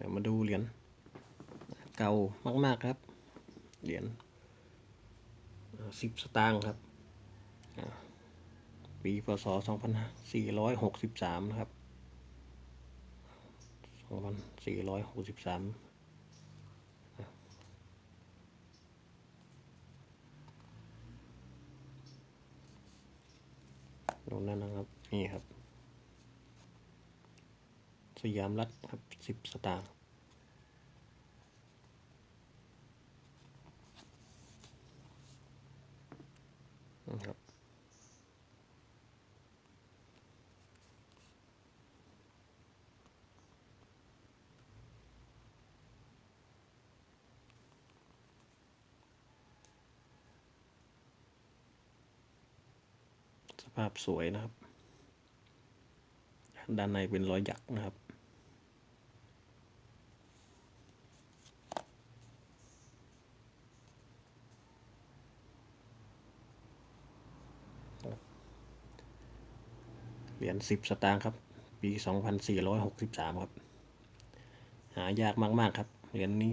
เดี๋ยวมาดูเหรียญเก่ามาก ๆครับ เหรียญสิบสตางค์ครับ ปีพศสองพันสี่ร้อยหกสิบสามนะครับสองพันสี่ร้อยหกสิบสามดูนั่นนะครับ นี่ครับ สยามรัฐครับสิบสตางค์นะครับสภาพสวยนะครับ ด้านในเป็นรอยหยักนะครับ เหรียญสิบสตางค์ครับ ปีสองพันสี่ร้อยหกสิบสามครับ หายากมาก ๆ ครับ เหรียญนี้